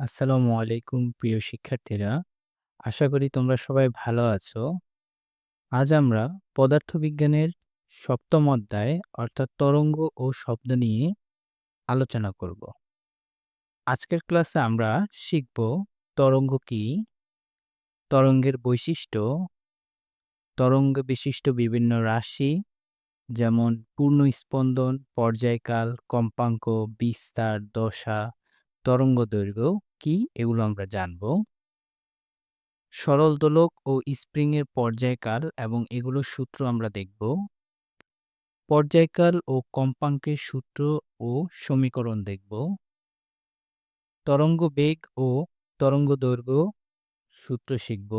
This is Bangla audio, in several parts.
আসসালামু আলাইকুম প্রিয় শিক্ষার্থীরা। আশা করি তোমরা সবাই ভালো আছো। আজ আমরা পদার্থবিজ্ঞানের সপ্তম অধ্যায় অর্থাৎ তরঙ্গ ও শব্দ নিয়ে আলোচনা করব। আজকের ক্লাসে আমরা শিখব তরঙ্গ কি তরঙ্গের বৈশিষ্ট্য, তরঙ্গ বিশিষ্ট বিভিন্ন রাশি যেমন পূর্ণ স্পন্দন, পর্যায়কাল, কম্পাঙ্ক, বিস্তার, দশা, তরঙ্গদৈর্ঘ্য কি এগুলো আমরা জানব। সরল দোলক ও স্প্রিং এর পর্যায়কাল এবং এগুলোর সূত্র আমরা দেখব। পর্যায়কাল ও কম্পাঙ্কের সূত্র ও সমীকরণ দেখব। তরঙ্গ বেগ ও তরঙ্গ দৈর্ঘ্য সূত্র শিখব।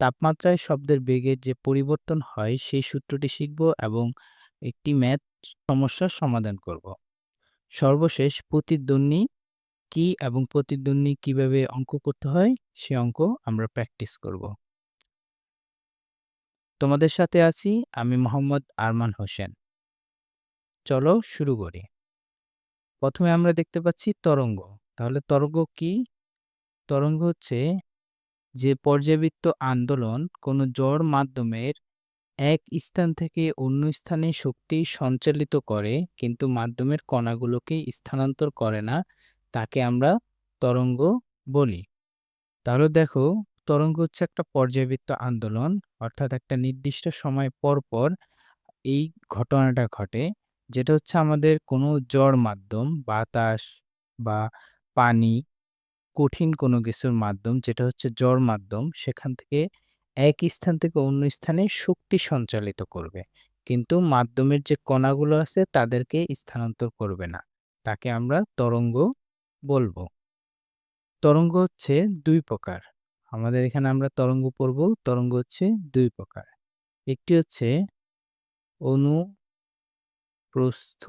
তাপমাত্রায় শব্দের বেগের যে পরিবর্তন হয়, সেই সূত্রটি শিখব এবং একটি ম্যাথ সমস্যার সমাধান করব। সর্বশেষ প্রতিদ্বন্দ্বী কি এবং প্রতিদ্বন্দ্বী কীভাবে অঙ্ক করতে হয়, সে অঙ্ক আমরা প্র্যাকটিস করব। তোমাদের সাথে আছি আমি মোহাম্মদ আরমান হোসেন। চলো শুরু করি। প্রথমে আমরা দেখতে পাচ্ছি তরঙ্গ। তাহলে তরঙ্গ কি? তরঙ্গ হচ্ছে যে পর্যাবৃত্ত আন্দোলন কোনো জড় মাধ্যমের এক স্থান থেকে অন্য স্থানে শক্তি সঞ্চালিত করে, কিন্তু মাধ্যমের কণাগুলোকে স্থানান্তর করে না। তাকে আমরা তরঙ্গ বলি। তাহলে দেখো, তরঙ্গ হচ্ছে একটা পর্যায়বৃত্ত আন্দোলন, অর্থাৎ একটা নির্দিষ্ট সময় পর পর এই ঘটনাটা ঘটে, যেটা হচ্ছে আমাদের কোনো জড় মাধ্যম, বাতাস বা পানি, কঠিন কোনো কিছুর মাধ্যম, যেটা হচ্ছে জড় মাধ্যম, সেখান থেকে এক স্থান থেকে অন্য স্থানে শক্তি সঞ্চালিত করবে। কিন্তু মাধ্যমের যে কণাগুলো আছে, তাদেরকে স্থানান্তর করবে না। তাকে আমরা তরঙ্গ বলব। তরঙ্গ হচ্ছে দুই প্রকার। আমাদের এখানে আমরা তরঙ্গ পড়ব, তরঙ্গ হচ্ছে দুই প্রকার। একটি হচ্ছে অনু প্রস্থ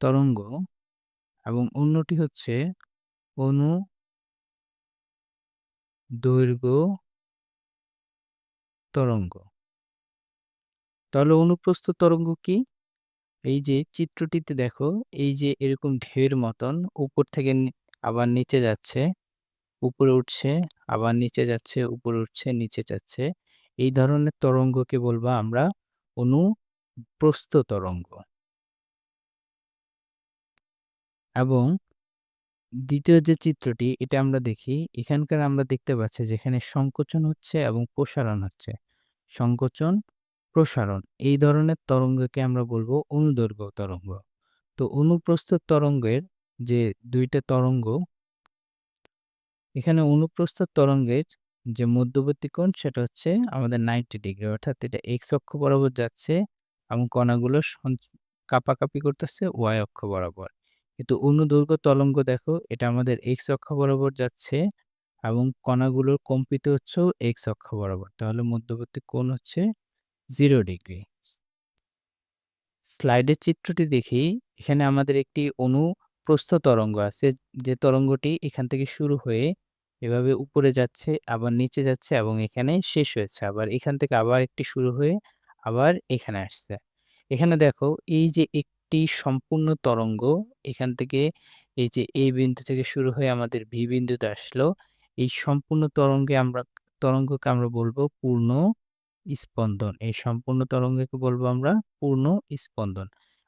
তরঙ্গ এবং অন্যটি হচ্ছে অনু দৈর্ঘ্য তরঙ্গ। তাহলে অনুপ্রস্থ তরঙ্গ কি? এই যে চিত্রটিতে দেখো, এই যে এরকম ঢেউয়ের মতন উপর থেকে আবার নিচে যাচ্ছে, উপরে উঠছে, আবার নিচে যাচ্ছে, উপরে উঠছে, নিচে যাচ্ছে। এই ধরনের তরঙ্গকে বলব আমরা অনুপ্রস্থ তরঙ্গ। এবং দ্বিতীয় যে চিত্রটি, এটা আমরা দেখি, এখানকার আমরা দেখতে পাচ্ছি যেখানে সংকোচন হচ্ছে এবং প্রসারণ হচ্ছে। সংকোচন প্রসারণ। এই ধরনের তরঙ্গকে আমরা বলব অনুদৈর্ঘ্য তরঙ্গ। তো অনুপ্রস্থ তরঙ্গের যে দুইটা তরঙ্গ, এখানে অনুপ্রস্থ তরঙ্গের যে মধ্যবর্তী কোণ সেটা হচ্ছে আমাদের নাইনটি ডিগ্রি অর্থাৎ এটা এক্স অক্ষ বরাবর যাচ্ছে এবং কণাগুলো কাপাকাপি করতেছে ওয়াই অক্ষ বরাবর। কিন্তু অনুদৈর্ঘ্য তরঙ্গ দেখো, এটা আমাদের এক্স অক্ষ বরাবর যাচ্ছে এবং কণাগুলোর কম্পিত হচ্ছেও এক্স অক্ষ বরাবর। তাহলে মধ্যবর্তী কোণ হচ্ছে জিরো ডিগ্রি স্লাইডের চিত্রটি দেখি। এখানে আমাদের একটি অনুপ্রস্থ তরঙ্গ আছে, যে তরঙ্গটি এখান থেকে শুরু হয়ে এভাবে উপরে যাচ্ছে, আবার নিচে যাচ্ছে এবং এখানে শেষ হয়েছে। আবার এখান থেকে আবার একটি শুরু হয়ে আবার এখানে আসছে। এখানে দেখো, এই যে একটি সম্পূর্ণ তরঙ্গ, এখান থেকে এই যে এই বিন্দু থেকে শুরু হয়ে আমাদের ভি বিন্দুতে আসলো, এই সম্পূর্ণ তরঙ্গে আমরা, তরঙ্গকে আমরা বলব পূর্ণ স্পন্দন। এই সম্পূর্ণ তরঙ্গকে বলব আমরা পূর্ণ স্পন্দন।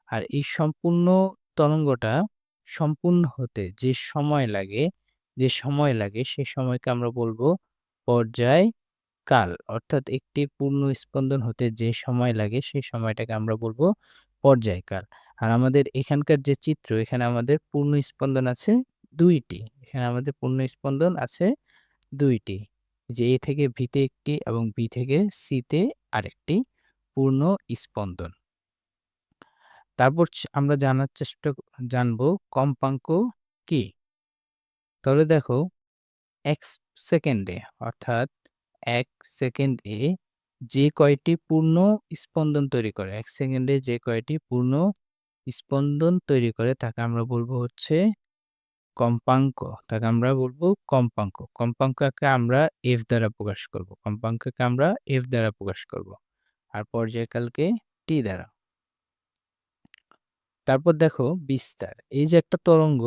আর এই সম্পূর্ণ তরঙ্গটা সম্পূর্ণ হতে যে সময় লাগে, যে সময় লাগে সে সময়কে আমরা বলব পর্যায় কাল। অর্থাৎ একটি পূর্ণ স্পন্দন হতে যে সময় লাগে সেই সময়টাকে আমরা বলব পর্যায়কাল আর আমাদের এখানকার যে চিত্র, এখানে আমাদের পূর্ণ স্পন্দন আছে দুইটি। এখানে আমাদের পূর্ণ স্পন্দন আছে দুইটি। যে এ থেকে ভিতে একটি এবং বি থেকে সিতে আরেকটি পূর্ণ স্পন্দন। তারপর আমরা জানার চেষ্টা জানব কম্পাঙ্ক কি তাহলে দেখো, এক সেকেন্ডে, অর্থাৎ এক সেকেন্ডে যে কয়টি পূর্ণ স্পন্দন তৈরি করে, এক সেকেন্ডে যে কয়টি পূর্ণ স্পন্দন তৈরি করে, তাকে আমরা বলব হচ্ছে কম্পাঙ্ক, তাকে আমরা বলব কম্পাঙ্ক। কম্পাঙ্ককে আমরা এফ দ্বারা প্রকাশ করব। কম্পাঙ্ককে আমরা এফ দ্বারা প্রকাশ করব। আর পর্যায়কালকে টি দ্বারা। তারপর দেখো বিস্তার। এই যে একটা তরঙ্গ,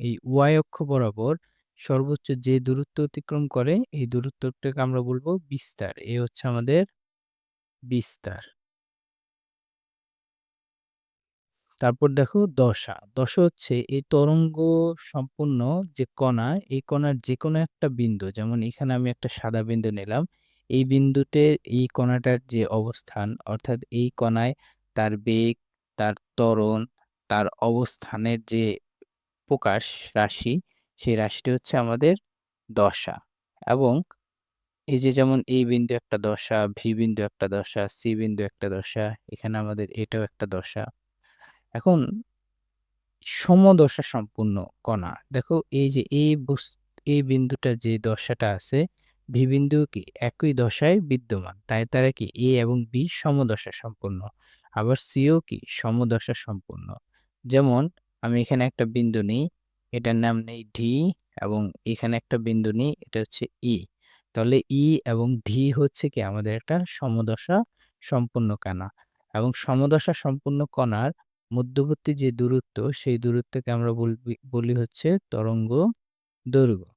এই y অক্ষ বরাবর সর্বোচ্চ যে দূরত্ব অতিক্রম করে, এই দূরত্বটাকে আমরা বলব বিস্তার। এ হচ্ছে আমাদের বিস্তার। তারপর দেখো দশা। দশা হচ্ছে এই তরঙ্গ সম্পূর্ণ যে কণা, এই কণার যে কোনো একটা বিন্দু যেমন এখানে আমি একটা সাদা বিন্দু নিলাম। এই বিন্দুতে এই কণাটার যে অবস্থান অর্থাৎ এই কণায় তার বেগ, তার ত্বরণ, তার অবস্থানের যে প্রকাশ রাশি, সেই রাশিটি হচ্ছে আমাদের দশা। এবং এই যে যেমন এই বিন্দু একটা দশা, ভি বিন্দু একটা দশা, সি বিন্দু একটা দশা, এখানে আমাদের এটাও একটা দশা। এখন সমদশা সম্পূর্ণ কণা। দেখো এই যে এই বস এই বিন্দুটা যে দশাটা আছে, ভি বিন্দু কি একই দশায় বিদ্যমান। তাই তারা কি এ এবং বি সমদশা সম্পূর্ণ। আবার সিও কি সমদশা সম্পূর্ণ। যেমন আমি এখানে একটা বিন্দু নিই, এটার নাম নেই ডি এবং এখানে একটা বিন্দু নিই, এটা হচ্ছে ই। তাহলে ই এবং ভি হচ্ছে কি আমাদের একটা সমদশা সম্পূর্ণ কণা এবং সমদশা সম্পূর্ণ কণার মধ্যবর্তী যে দূরত্ব সেই দূরত্বকে আমরা বলি হচ্ছে তরঙ্গ দৈর্ঘ্য।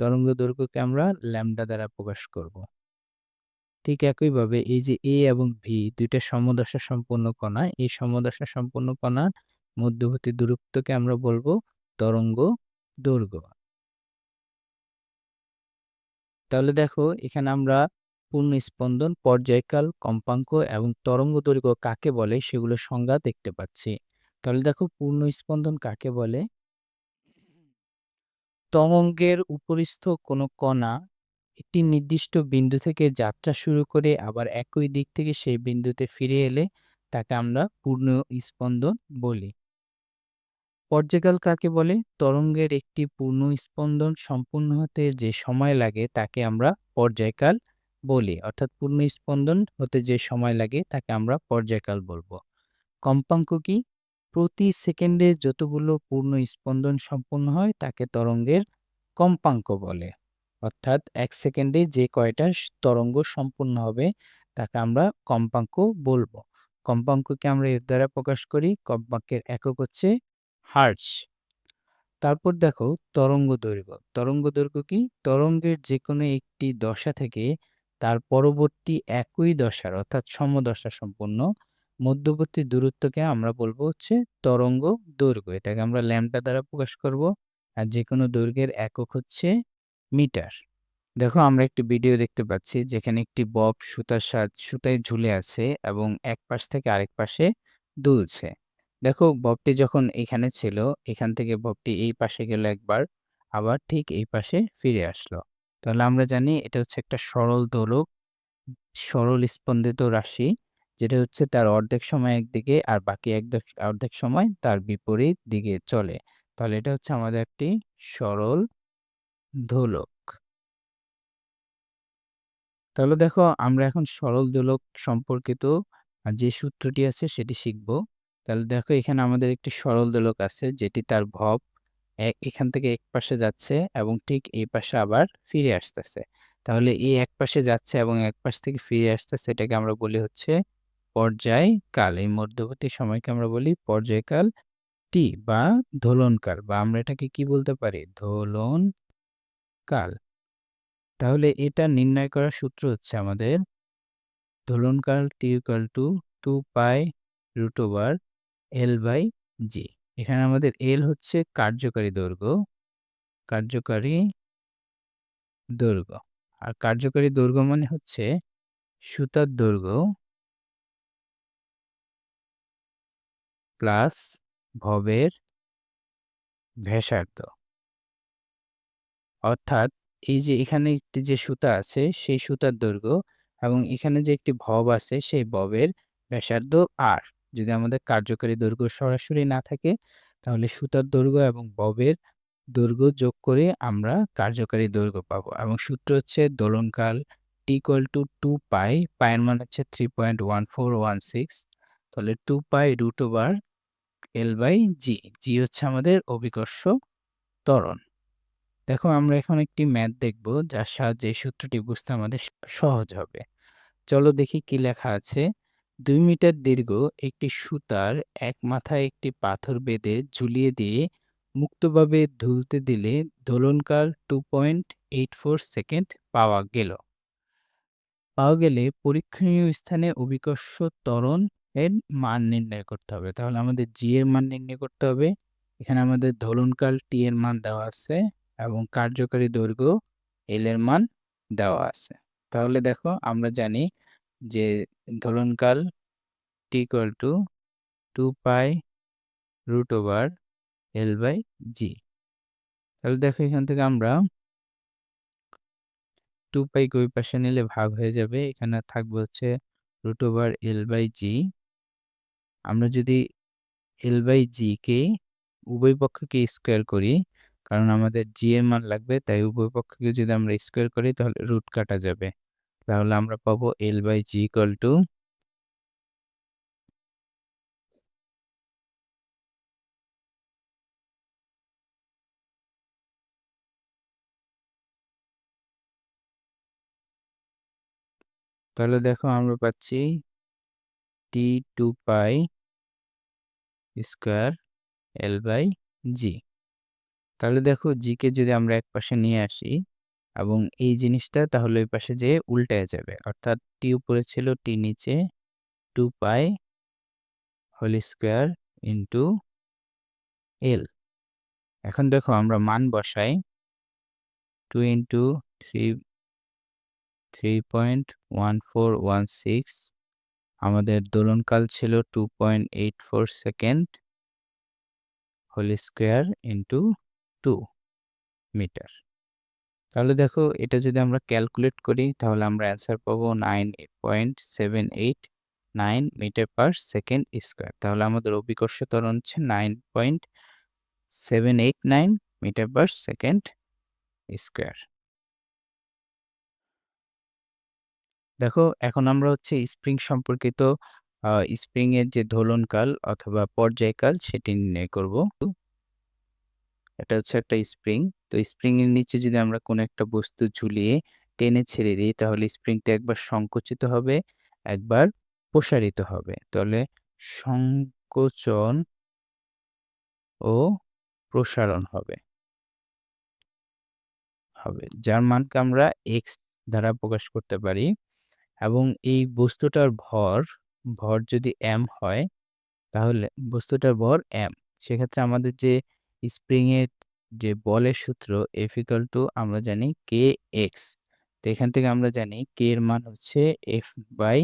তরঙ্গ দৈর্ঘ্যকে আমরা ল্যামডা দ্বারা প্রকাশ করব। ঠিক একইভাবে এই যে এ এবং ভি দুইটা সমদশা সম্পন্ন কণা, এই সমদশা সম্পন্ন কণার মধ্যবর্তী দূরত্বকে আমরা বলব তরঙ্গ দৈর্ঘ্য। তাহলে দেখো এখানে আমরা পূর্ণ স্পন্দন, পর্যায়কাল, কম্পাঙ্ক এবং তরঙ্গ দৈর্ঘ্য কাকে বলে সেগুলোর সংজ্ঞা দেখতে পাচ্ছি। তাহলে দেখো পূর্ণ স্পন্দন কাকে বলে? তরঙ্গের উপরিস্থ কোনো কণা একটি নির্দিষ্ট বিন্দু থেকে যাত্রা শুরু করে আবার একই দিক থেকে সেই বিন্দুতে ফিরে এলে তাকে আমরা পূর্ণ স্পন্দন বলি। পর্যায়কাল কাকে বলে? তরঙ্গের একটি পূর্ণ স্পন্দন সম্পূর্ণ হতে যে সময় লাগে তাকে আমরা পর্যায়কাল বলি। অর্থাৎ পূর্ণ স্পন্দন হতে যে সময় লাগে তাকে আমরা পর্যায়কাল বলব। কম্পাঙ্ক কি? প্রতি সেকেন্ডে যতগুলো পূর্ণ স্পন্দন সম্পন্ন হয় তাকে তরঙ্গের কম্পাঙ্ক বলে। অর্থাৎ এক সেকেন্ডে যে কয়টা তরঙ্গ সম্পূর্ণ হবে তাকে আমরা কম্পাঙ্ক বলব। কম্পাঙ্ককে আমরা এর দ্বারা প্রকাশ করি। কম্পাঙ্কের একক হচ্ছে হার্টজ। তারপর দেখো তরঙ্গ দৈর্ঘ্য। তরঙ্গ দৈর্ঘ্য কি? তরঙ্গের যেকোনো একটি দশা থেকে তার পরবর্তী একই দশার অর্থাৎ সমদশা সম্পন্ন মধ্যবর্তী দূরত্বকে আমরা বলব হচ্ছে তরঙ্গ দৈর্ঘ্য। এটাকে আমরা ল্যাম্বডা দ্বারা প্রকাশ করব। আর যেকোনো দৈর্ঘ্যের একক হচ্ছে মিটার। দেখো আমরা একটি ভিডিও দেখতে পাচ্ছি যেখানে একটি বব সুতার সাজ সুতায় ঝুলে আছে এবং এক পাশ থেকে আরেক পাশে দুলছে। দেখো ববটি যখন এখানে ছিল, এখান থেকে ববটি এই পাশে গেল একবার, আবার ঠিক এই পাশে ফিরে আসলো। তাহলে আমরা জানি এটা হচ্ছে একটা সরল দোলক, সরল স্পন্দিত রাশি, যেটা হচ্ছে তার অর্ধেক সময় একদিকে আর বাকি একদক অর্ধেক সময় তার বিপরীত দিকে চলে। তাহলে এটা হচ্ছে আমাদের একটি সরল দোলক। তাহলে দেখো আমরা এখন সরল দোলক সম্পর্কিত যে সূত্রটি আছে সেটি শিখব। তাহলে দেখো এখানে আমাদের একটি সরল দোলক আছে যেটি তার ভব এখান থেকে এক পাশে যাচ্ছে এবং ঠিক এই পাশে আবার ফিরে আসতেছে। তাহলে এই এক পাশে যাচ্ছে এবং এক পাশ থেকে ফিরে আসতেছে এটাকে আমরা বলি হচ্ছে পর্যায়কাল। এই মধ্যবর্তী সময়কে আমরা বলি পর্যায়কাল টি বা দোলনকাল বা আমরা এটাকে কি বলতে পারি? ধোলন কাল তাহলে এটা নির্ণয় করার সূত্র হচ্ছে আমাদের দোলনকাল T equal to two pi root over L by G এখানে আমাদের এল হচ্ছে কার্যকারী দৈর্ঘ্য কার্যকারী দৈর্ঘ্য। আর কার্যকারী দৈর্ঘ্য মানে হচ্ছে সুতার দৈর্ঘ্য প্লাস ভবের ভেষার্ধ। অর্থাৎ এই যে এখানে একটি যে সুতা আছে, সেই সুতার দৈর্ঘ্য এবং এখানে যে একটি ভব আছে, সেই ভবের ব্যাসার্ধ আর যদি আমাদের কার্যকারী দৈর্ঘ্য সরাসরি না থাকে, তাহলে সুতার দৈর্ঘ্য এবং ববের দৈর্ঘ্য যোগ করে আমরা কার্যকারী দৈর্ঘ্য পাবো। এবং সূত্র হচ্ছে দোলনকাল T equal to two pi পায়ের মান হচ্ছে three point one four one six তাহলে two pi root over L by G G হচ্ছে আমাদের অভিকর্ষ ত্বরণ। দেখো আমরা এখন একটি ম্যাথ দেখব, যার সাহায্যে সূত্রটি বুঝতে আমাদের সহজ হবে। চলো দেখি কি লেখা আছে। দুই মিটার দীর্ঘ একটি সুতার এক মাথায় একটি পাথর বেঁধে ঝুলিয়ে দিয়ে মুক্তভাবে দুলতে দিলে দোলনকাল 2.84 সেকেন্ড পাওয়া গেল। পাওয়া গেলে পরীক্ষণীয় স্থানে অভিকর্ষ ত্বরণ এর মান নির্ণয় করতে হবে। তাহলে আমাদের জি এর মান নির্ণয় করতে হবে। এখানে আমাদের দোলনকাল টি এর মান দেওয়া আছে এবং কার্যকারী দৈর্ঘ্য এল এর মান দেওয়া আছে। তাহলে দেখো আমরা জানি যে দোলনকাল T equal to two pi root over L by G তাহলে দেখো এখান থেকে আমরা টু পাই ওই পাশে নিলে ভাগ হয়ে যাবে। এখানে থাকবে হচ্ছে root over L by G আমরা যদি এল বাই জি কে উভয় পক্ষকে স্কোয়ার করি, কারণ আমাদের জি এর মান লাগবে, তাই উভয় পক্ষকে যদি আমরা স্কোয়ার করি, তাহলে রুট কাটা যাবে। তাহলে আমরা পাবো L by G equal to তাহলে দেখো আমরা পাচ্ছি T two pi square L by G তাহলে দেখো জিকে যদি আমরা এক পাশে নিয়ে আসি এবং এই জিনিসটা তাহলে ওই পাশে যেয়ে উল্টায় যাবে। অর্থাৎ টি উপরে ছিল টি নিচে two pi whole square into L এখন দেখো আমরা মান বসাই two into three three point one four one six আমাদের দোলনকাল ছিল two point eight four second whole square into two metre তাহলে দেখো এটা যদি আমরা ক্যালকুলেট করি, তাহলে আমরা অ্যান্সার পাবো nine point seven eight nine metre per second square তাহলে আমাদের অভিকর্ষ ত্বরণ হচ্ছে nine point seven eight nine metre per second square দেখো, এখন আমরা হচ্ছে স্প্রিং সম্পর্কিত স্প্রিং এর যে দোলনকাল অথবা পর্যায়কাল সেটি নির্ণয় করব। এটা হচ্ছে একটা স্প্রিং। তো স্প্রিং এর নিচে যদি আমরা কোনো একটা বস্তু ঝুলিয়ে টেনে ছেড়ে দিই, তাহলে স্প্রিংটা একবার সংকুচিত হবে, একবার প্রসারিত হবে। তাহলে সংকোচন ও প্রসারণ হবে। হবে। যার মানকে আমরা এক্স দ্বারা প্রকাশ করতে পারি এবং এই বস্তুটার ভর ভর যদি এম হয়, তাহলে বস্তুটার ভর এম সেক্ষেত্রে আমাদের যে স্প্রিং এর যে বলের সূত্র এফ ইকাল টু আমরা জানি কে এক্স তো এখান থেকে আমরা জানি কে এর মান হচ্ছে এফ বাই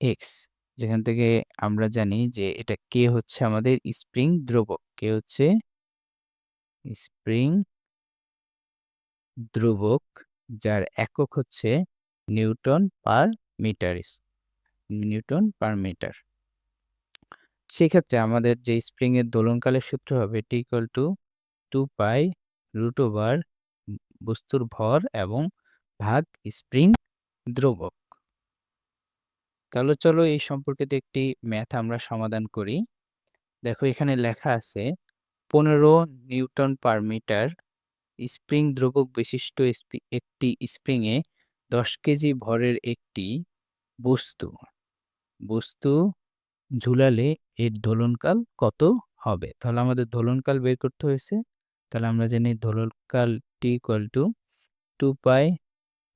এক্স যেখান থেকে আমরা জানি যে এটা কে হচ্ছে আমাদের স্প্রিং দ্রবক কে হচ্ছে স্প্রিং দ্রবক যার একক হচ্ছে newton per metre. Newton per metre. সেক্ষেত্রে আমাদের যে স্প্রিং এর দোলনকালের সূত্র হবে T equal to two pi root over বস্তুর ভর এবং ভাগ স্প্রিং দ্রবক তাহলে চলো এই সম্পর্কিত একটি ম্যাথ আমরা সমাধান করি। দেখো এখানে লেখা আছে পনেরো নিউটন পার মিটার স্প্রিং দ্রবক বিশিষ্ট একটি স্প্রিংয়ে দশ কেজি ভরের একটি বস্তু। বস্তু ঝুলালে এর দোলনকাল কত হবে? তাহলে আমাদের দোলনকাল বের করতে হয়েছে। তাহলে আমরা জানি দোলনকাল T equal to two pi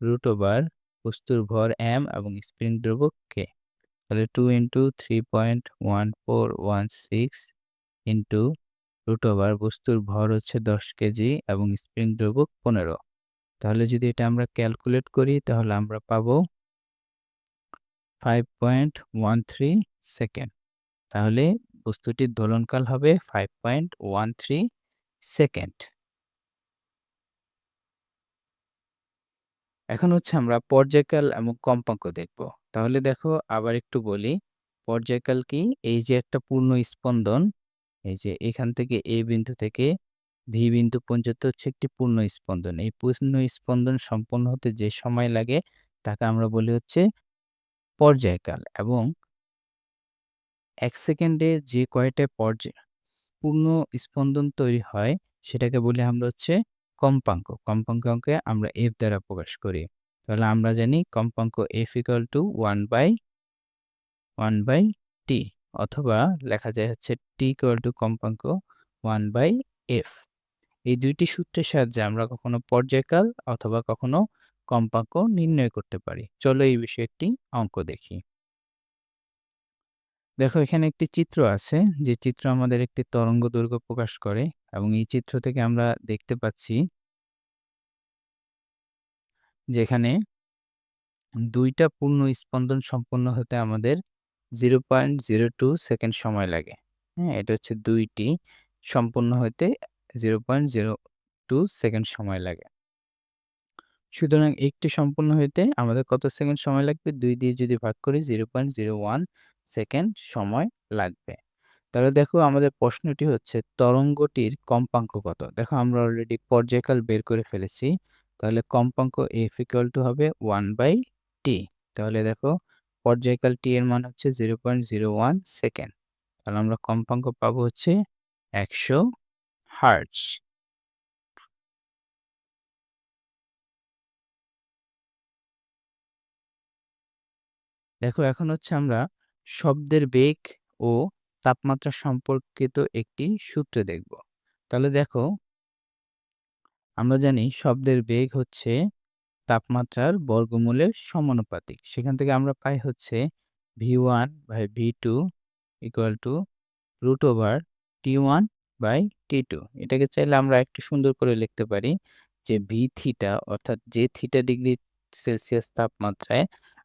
root over বস্তুর ভর এম এবং স্প্রিং দ্রবক কে তাহলে two into three point one four one six into root over বস্তুর ভর হচ্ছে দশ কেজি এবং স্প্রিং দ্রবক পনেরো। তাহলে যদি এটা আমরা ক্যালকুলেট করি, তাহলে আমরা পাবো five point one three second তাহলে বস্তুটির দোলনকাল হবে five point one three second এখন হচ্ছে আমরা পর্যায়কাল এবং কম্পাঙ্ক দেখব। তাহলে দেখো আবার একটু বলি, পর্যায়কাল কি? এই যে একটা পূর্ণ স্পন্দন, এই যে এখান থেকে এ বিন্দু থেকে ভি বিন্দু পর্যন্ত হচ্ছে একটি পূর্ণ স্পন্দন। এই পূর্ণ স্পন্দন সম্পন্ন হতে যে সময় লাগে, তাকে আমরা বলি হচ্ছে পর্যায়কাল এবং এক সেকেন্ডে যে কয়টা পর্যায় পূর্ণ স্পন্দন তৈরি হয়, সেটাকে বলি আমরা হচ্ছে কম্পাঙ্ক। কম্পাঙ্ককে আমরা এফ দ্বারা প্রকাশ করি। তাহলে আমরা জানি কম্পাঙ্ক F equal to one by one by T অথবা লেখা যায় হচ্ছে টি ইকুয়াল টু কম্পাঙ্ক ওয়ান বাই এফ এই দুইটি সূত্রের সাহায্যে আমরা কখনো পর্যায়কাল অথবা কখনো কম্পাঙ্ক নির্ণয় করতে পারি। চলো এই বিষয়ে একটি অঙ্ক দেখি। দেখো, এখানে একটি চিত্র আছে। যে চিত্র আমাদের একটি তরঙ্গ দৈর্ঘ্য প্রকাশ করে এবং এই চিত্র থেকে আমরা দেখতে পাচ্ছি যেখানে দুইটা পূর্ণ স্পন্দন সম্পন্ন হতে আমাদের zero point zero two second সময় লাগে। হ্যাঁ এটা হচ্ছে দুইটি সম্পূর্ণ হতে zero point zero two second সময় লাগে। সুতরাং একটি সম্পূর্ণ হইতে আমাদের কত সেকেন্ড সময় লাগবে? দুই দিয়ে যদি ভাগ করি, zero point zero one second সময় লাগবে। তাহলে দেখো আমাদের প্রশ্নটি হচ্ছে, তরঙ্গটির কম্পাঙ্ক কত? দেখো আমরা অলরেডি পর্যায়কাল বের করে ফেলেছি। তাহলে কম্পাঙ্ক এফ ইকুয়াল টু হবে ওয়ান বাই টি তাহলে দেখো, পর্যায়কাল টি এর মান হচ্ছে zero point zero one second তাহলে আমরা কম্পাঙ্ক পাবো হচ্ছে একশো হার্টস দেখো এখন হচ্ছে আমরা শব্দের বেগ ও তাপমাত্রা সম্পর্কিত একটি সূত্র দেখব। তাহলে দেখো, আমরা জানি শব্দের বেগ হচ্ছে তাপমাত্রার বর্গমূলের সমানুপাতিক। সেখান থেকে আমরা পাই হচ্ছে V one by V two equal to root over T one by T two এটাকে চাইলে আমরা একটু সুন্দর করে লিখতে পারি যে ভি থিটা অর্থাৎ যে থিটা ডিগ্রি সেলসিয়াস তাপমাত্রায়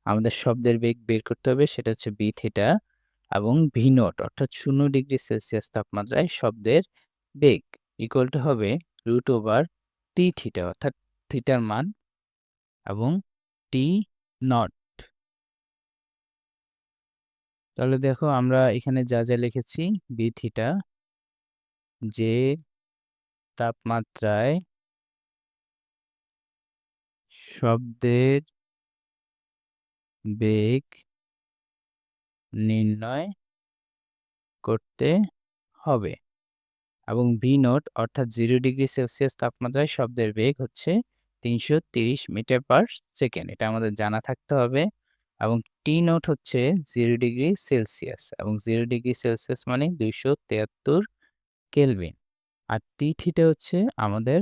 আমাদের শব্দের বেগ বের করতে হবে, সেটা হচ্ছে বি থিটা এবং ভি নোট অর্থাৎ শূন্য ডিগ্রি সেলসিয়াস তাপমাত্রায় শব্দের বেগ ইকুয়াল টু হবে রুট ওভার টি থিটা অর্থাৎ থিটার মান এবং টি নট তাহলে দেখো আমরা এখানে যা যা লিখেছি বি থিটা যে তাপমাত্রায় শব্দের বেগ নির্ণয় করতে হবে এবং ভি নোট অর্থাৎ জিরো ডিগ্রি সেলসিয়াস তাপমাত্রায় শব্দের বেগ হচ্ছে তিনশো তিরিশ মিটার পার সেকেন্ড এটা আমাদের জানা থাকতে হবে এবং টি নোট হচ্ছে জিরো ডিগ্রি সেলসিয়াস এবং জিরো ডিগ্রি সেলসিয়াস মানে দুইশো তিয়াত্তর কেলভিন আর টি থিটা হচ্ছে আমাদের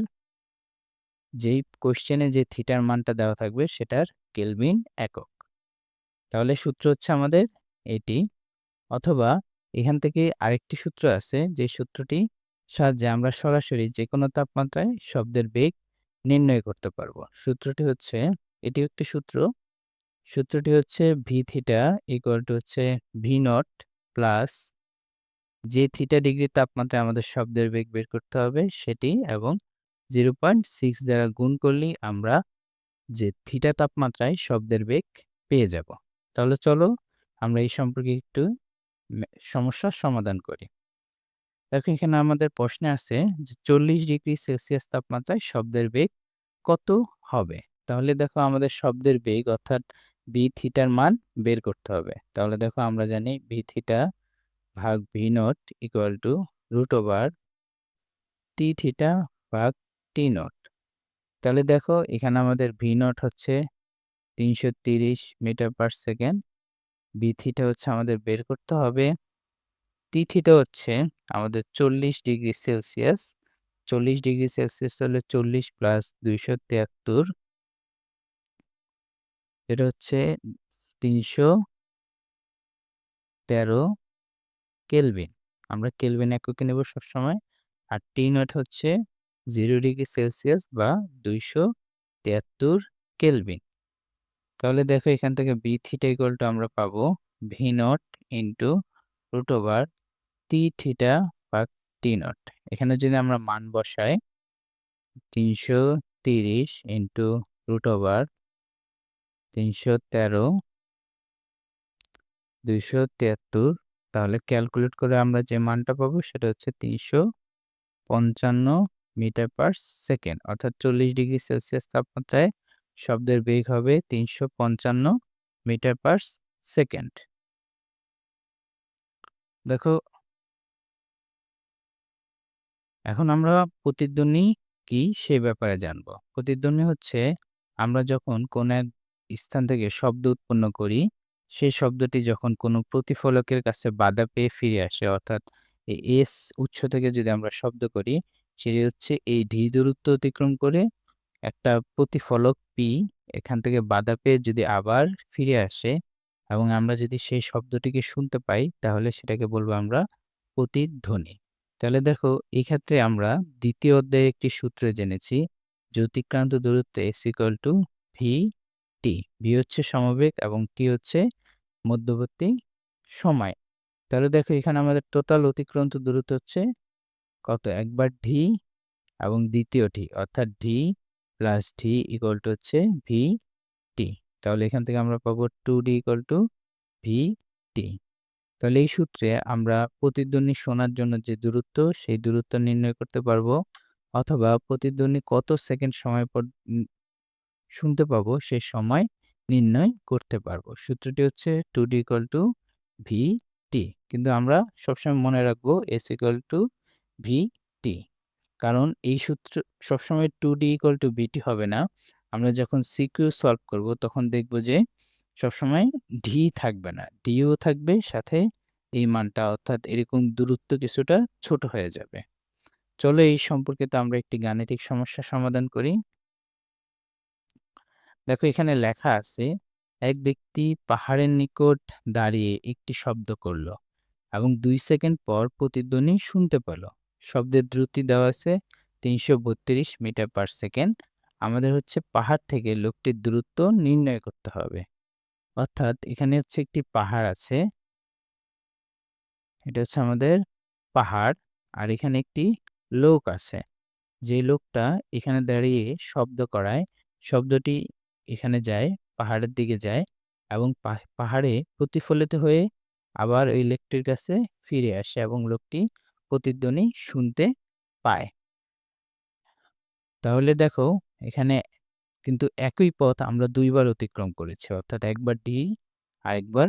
যেই কোশ্চেনে যে থিটার মানটা দেওয়া থাকবে সেটার কেলভিন একক। তাহলে সূত্র হচ্ছে আমাদের এটি। অথবা এখান থেকে আরেকটি সূত্র আছে, যে সূত্রটি সাহায্যে আমরা সরাসরি যে কোনো তাপমাত্রায় শব্দের বেগ নির্ণয় করতে পারব। সূত্রটি হচ্ছে এটি একটি সূত্র। সূত্রটি হচ্ছে ভি থিটা ইকুয়াল টু হচ্ছে ভি নট প্লাস যে থিটা ডিগ্রি তাপমাত্রায় আমাদের শব্দের বেগ বের করতে হবে সেটি এবং জিরো পয়েন্ট সিক্স দ্বারা গুণ করলেই আমরা যে থিটা তাপমাত্রায় শব্দের বেগ পেয়ে যাব। তাহলে চলো আমরা এই সম্পর্কে একটু সমস্যার সমাধান করি। দেখো এখানে আমাদের প্রশ্নে আছে যে চল্লিশ ডিগ্রি সেলসিয়াস তাপমাত্রায় শব্দের বেগ কত হবে? তাহলে দেখো আমাদের শব্দের বেগ অর্থাৎ বি থিটার মান বের করতে হবে। তাহলে দেখো আমরা জানি বি থিটা ভাগ V naught equal to root over T theta ভাগ টি নট তাহলে দেখো এখানে আমাদের ভি নট হচ্ছে তিনশো তিরিশ metre per second. V theta হচ্ছে আমাদের বের করতে হবে। টি থিটা হচ্ছে আমাদের চল্লিশ ডিগ্রি সেলসিয়াস। চল্লিশ ডিগ্রি সেলসিয়াস হলে চল্লিশ প্লাস দুইশো তিয়াত্তর। এটা হচ্ছে তিনশো তেরো কেলভিন। আমরা কেলভিন এককে নেব সবসময়। আর টি নট হচ্ছে জিরো ডিগ্রি সেলসিয়াস বা দুইশো তিয়াত্তর কেলভিন। তাহলে দেখো এখান থেকে বি থিটা ইকুয়াল টু আমরা পাবো V naught into root over T theta বা টি নট এখানে যদি আমরা মান বসাই, তিনশো তিরিশ ইন্টু রুট ওভার তিনশো তেরো, দুইশো তিয়াত্তর। তাহলে ক্যালকুলেট করে আমরা যে মানটা পাবো সেটা হচ্ছে তিনশো পঞ্চান্ন মিটার পার সেকেন্ড। অর্থাৎ চল্লিশ ডিগ্রি সেলসিয়াস তাপমাত্রায় শব্দের বেগ হবে তিনশো পঞ্চান্ন মিটার পার সেকেন্ড। দেখো, এখন আমরা প্রতিধ্বনি কি সে ব্যাপারে জানব। প্রতিধ্বনি হচ্ছে আমরা যখন কোন এক স্থান থেকে শব্দ উৎপন্ন করি সেই শব্দটি যখন কোনো প্রতিফলকের কাছে বাধা পেয়ে ফিরে আসে, অর্থাৎ এস উৎস থেকে যদি আমরা শব্দ করি, সেটি হচ্ছে এই ডি দূরত্ব অতিক্রম করে একটা প্রতিফলক পি এখান থেকে বাধা পেয়ে যদি আবার ফিরে আসে এবং আমরা যদি সেই শব্দটিকে শুনতে পাই, তাহলে সেটাকে বলব আমরা প্রতিধ্বনি। তাহলে দেখো, এই ক্ষেত্রে আমরা দ্বিতীয় অধ্যায়ে একটি সূত্রে জেনেছি যে অতিক্রান্ত দূরত্ব S equal to V T V হচ্ছে সমবেগ এবং টি হচ্ছে মধ্যবর্তী সময়। তাহলে দেখো, এখানে আমাদের টোটাল অতিক্রান্ত দূরত্ব হচ্ছে কত? একবার ঢি এবং দ্বিতীয় টি অর্থাৎ D plus D equal to হচ্ছে ভি টি তাহলে এখান থেকে আমরা পাবো two D equal to V T তাহলে এই সূত্রে আমরা প্রতিধ্বনি শোনার জন্য যে দূরত্ব, সেই দূরত্ব নির্ণয় করতে পারব। অথবা প্রতিধ্বনি কত সেকেন্ড সময় পর শুনতে পাবো, সেই সময় নির্ণয় করতে পারব। সূত্রটি হচ্ছে two D equal to V T কিন্তু আমরা সবসময় মনে রাখব S equal to V T কারণ এই সূত্র সবসময় two D equal to VT হবে না। আমরা যখন সিকিউ সলভ করব, তখন দেখব যে সবসময় ডি থাকবে না। ডিও থাকবে, সাথে এই মানটা অর্থাৎ এরকম দূরত্ব কিছুটা ছোট হয়ে যাবে। চলো এই সম্পর্কে তো আমরা একটি গাণিতিক সমস্যা সমাধান করি। দেখো এখানে লেখা আছে, এক ব্যক্তি পাহাড়ের নিকট দাঁড়িয়ে একটি শব্দ করল এবং দুই সেকেন্ড পর প্রতিধ্বনি শুনতে পেল। শব্দের দ্রুতি দেওয়া আছে তিনশো বত্রিশ মিটার পার সেকেন্ড। আমাদের হচ্ছে পাহাড় থেকে লোকটির দূরত্ব নির্ণয় করতে হবে। অর্থাৎ এখানে হচ্ছে একটি পাহাড় আছে। এটা হচ্ছে আমাদের পাহাড় আর এখানে একটি লোক আছে। যে লোকটা এখানে দাঁড়িয়ে শব্দ করায়, শব্দটি এখানে যায়, পাহাড়ের দিকে যায় এবং পাহাড়ে প্রতিফলিত হয়ে আবার ওই লোকটির কাছে ফিরে আসে এবং লোকটি প্রতিধ্বনি শুনতে পায়। তাহলে দেখো, এখানে কিন্তু একই পথ আমরা দুইবার অতিক্রম করেছি, অর্থাৎ একবার ডি আর একবার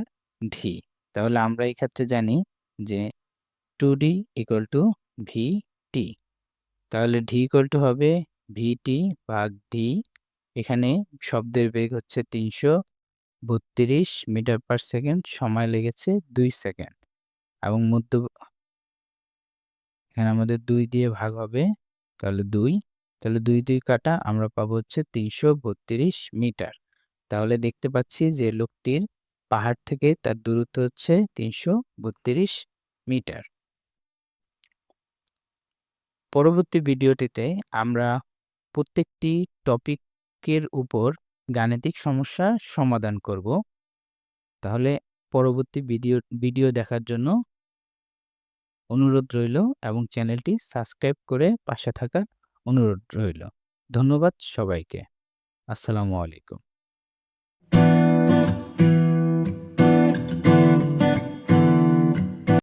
ধি। তাহলে আমরা এই ক্ষেত্রে জানি যে two D equal to V T. তাহলে ডি ইকুয়াল টু হবে ভি টি ভাগ ডি। এখানে শব্দের বেগ হচ্ছে তিনশো বত্রিশ মিটার পার সেকেন্ড, সময় লেগেছে দুই সেকেন্ড। এবং মধ্য এখানে আমাদের দুই দিয়ে ভাগ হবে, তাহলে দুই তাহলে দুই দুই কাটা আমরা পাবো হচ্ছে তিনশো বত্রিশ মিটার। তাহলে দেখতে পাচ্ছি যে লোকটির পাহাড় থেকে তার দূরত্ব হচ্ছে তিনশো বত্রিশ মিটার। পরবর্তী ভিডিওটিতে আমরা প্রত্যেকটি টপিকের উপর গাণিতিক সমস্যা সমাধান করব। তাহলে পরবর্তী ভিডিও ভিডিও দেখার জন্য অনুরোধ রইল এবং চ্যানেলটি সাবস্ক্রাইব করে পাশে থাকার অনুরোধ রইল। ধন্যবাদ সবাইকে। আসসালামু আলাইকুম।